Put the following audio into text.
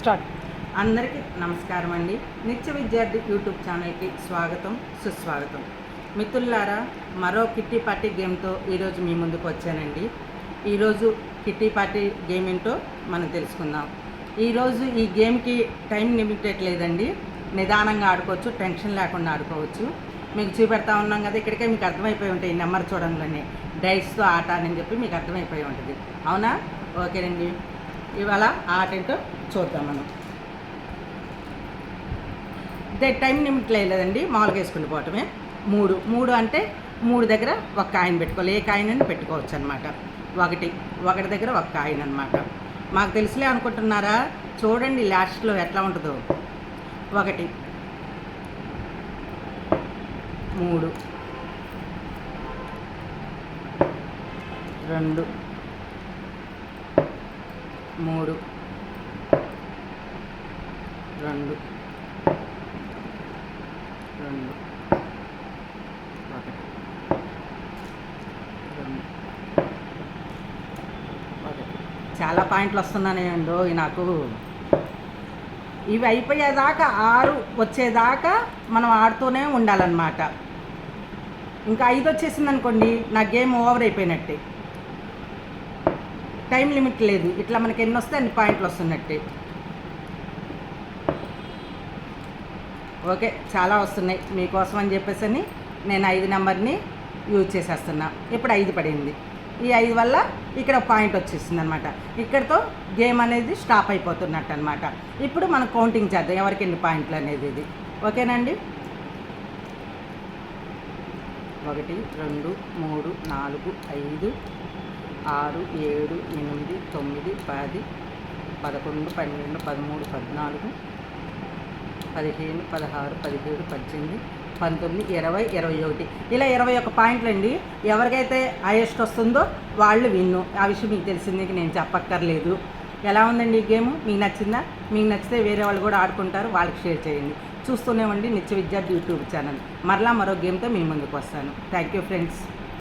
Start. అందరికీ నమస్కారం అండి. నిత్య విద్యార్థి యూట్యూబ్ ఛానల్కి స్వాగతం సుస్వాగతం. మిత్రులారా మరో కిట్టి పార్టీ గేమ్తో ఈరోజు మీ ముందుకు వచ్చానండి. ఈరోజు కిట్టి పార్టీ గేమ్ ఏంటో మనం తెలుసుకుందాం. ఈరోజు ఈ గేమ్కి టైం లిమిటెడ్ లేదండి. నిదానంగా ఆడుకోవచ్చు టెన్షన్ లేకుండా ఆడుకోవచ్చు. మీకు చూపెడతా ఉన్నాం కదా ఇక్కడికే మీకు అర్థమైపోయి ఉంటాయి ఈ నెంబర్ చూడంలోనే డైస్తో ఆట అని చెప్పి మీకు అర్థమైపోయి ఉంటుంది. అవునా? ఓకేనండి. ఇవాళ ఆటేంటో చూద్దాం మనం ఇదే టైం లిమిట్ లేదండి మామూలుగా వేసుకుని పోవటమే. మూడు మూడు అంటే మూడు దగ్గర ఒక కాయిన్ పెట్టుకోవాలి. ఏ కాయిన్ అని పెట్టుకోవచ్చు అనమాట ఒకటి ఒకటి దగ్గర ఒక కాయిన్ అనమాట మాకు తెలుసులే అనుకుంటున్నారా? చూడండి లాస్ట్లో ఎట్లా ఉంటుందో. ఒకటి మూడు రెండు మూడు. రెండు. రెండు. ఒకటి రెండు. ఒకటి చాలా పాయింట్లు వస్తున్నాయండో నాకు. ఇవి అయిపోయేదాకా ఆరు వచ్చేదాకా మనం ఆడుతూనే ఉండాలన్నమాట. ఇంకా ఐదు వచ్చేసింది అనుకోండి నా గేమ్ ఓవర్ అయిపోయినట్టే. టైం లిమిట్ లేదు. ఇట్లా మనకి ఎన్ని వస్తే అన్ని పాయింట్లు వస్తున్నట్టే. ఓకే చాలా వస్తున్నాయి. మీకోసం అని చెప్పేసి అని నేను ఐదు నెంబర్ని యూజ్ చేసేస్తున్నా. ఇప్పుడు ఐదు పడింది. ఈ ఐదు వల్ల ఇక్కడ పాయింట్ వచ్చేసింది అనమాట ఇక్కడతో గేమ్ అనేది స్టాప్ అయిపోతున్నట్టు అనమాట ఇప్పుడు మనం కౌంటింగ్ చేద్దాం. ఎవరికి ఎన్ని పాయింట్లు అనేది ఇది. ఓకేనండి? ఒకటి రెండు మూడు నాలుగు ఐదు ఆరు ఏడు ఎనిమిది తొమ్మిది పది పదకొండు పన్నెండు పదమూడు పద్నాలుగు పదిహేను పదహారు పదిహేడు పద్దెనిమిది పంతొమ్మిది ఇరవై ఇరవై ఒకటి. ఇలా ఇరవై ఒక పాయింట్లు అండి ఎవరికైతే హైయెస్ట్ వస్తుందో వాళ్ళు విన్ను. ఆ విషయం మీకు తెలిసింది నేను చెప్పక్కర్లేదు. ఎలా ఉందండి ఈ గేమ్? మీకు నచ్చిందా? మీకు నచ్చితే వేరే వాళ్ళు కూడా ఆడుకుంటారు. వాళ్ళకి షేర్ చేయండి. చూస్తూనే ఉండి నిత్య విద్యార్థి యూట్యూబ్ ఛానల్. మరలా మరో గేమ్తో మీ ముందుకు వస్తాను. Thank you friends.